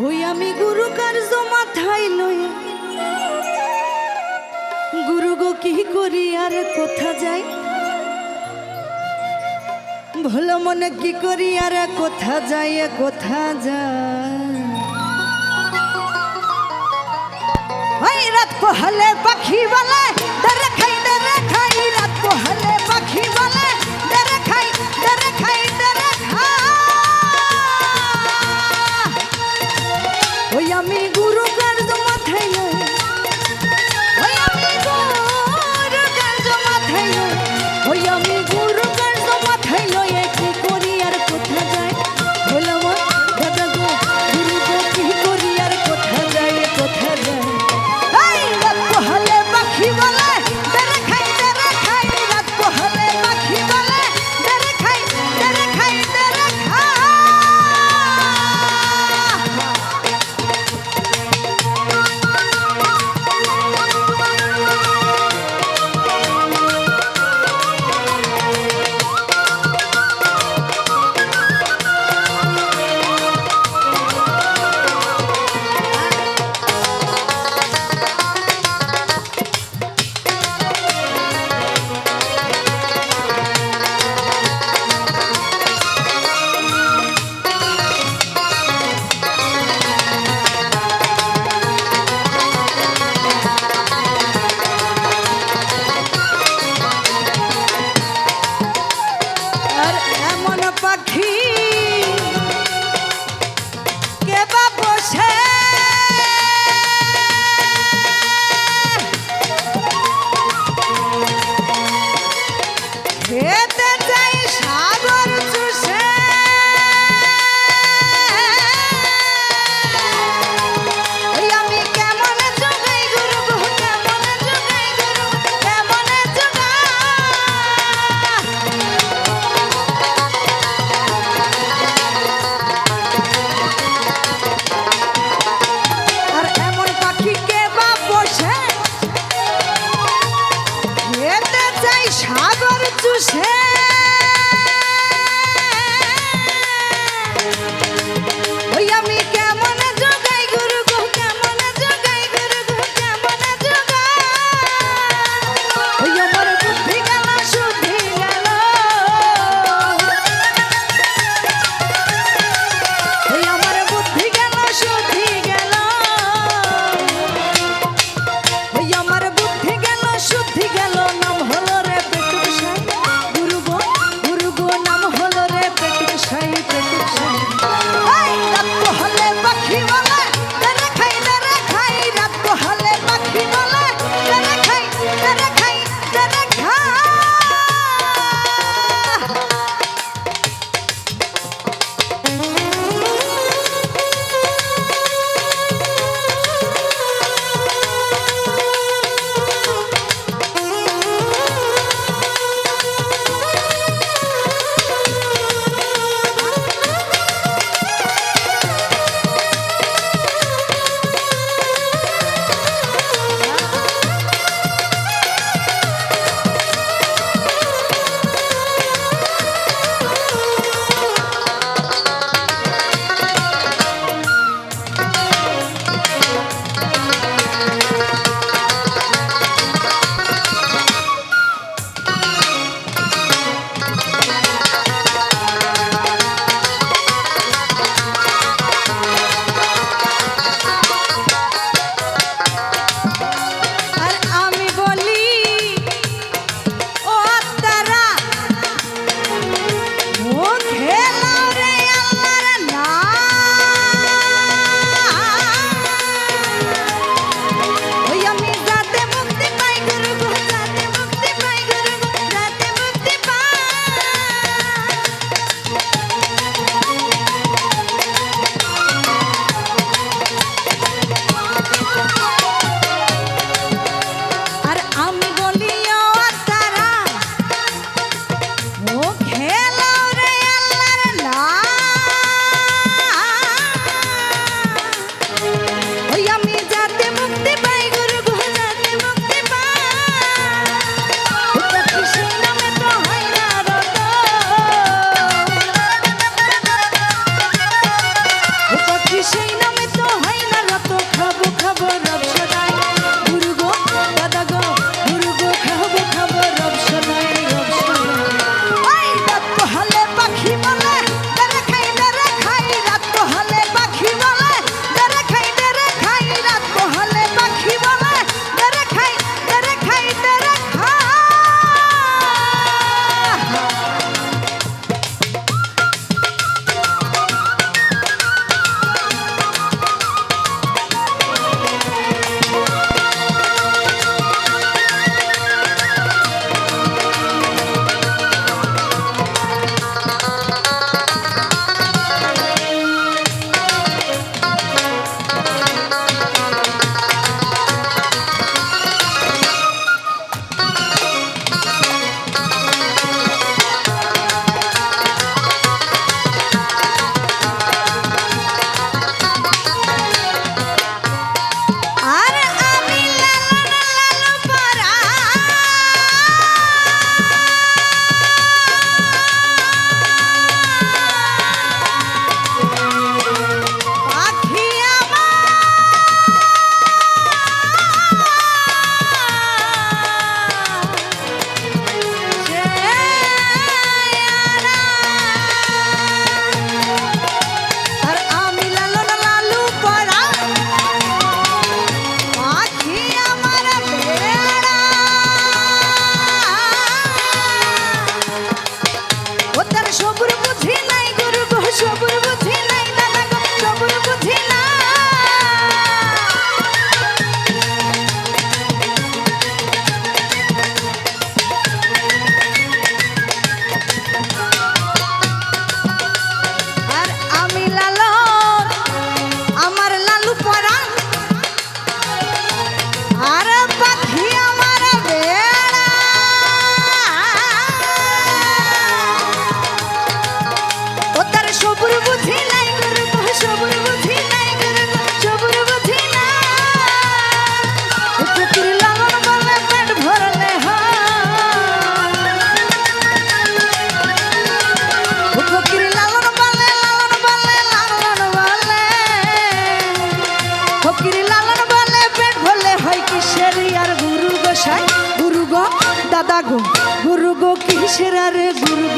ওই আমি গুরু কার্য মাথায় লই গুরু গো, কি করি আর কোথা যাই? ভালো মনে কি করি আর কোথা যাই কোথা যাই? রাত পাখি বলে রাত পাখি বলে অন্ধকার চুষে আরে গুরু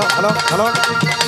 ハロハ。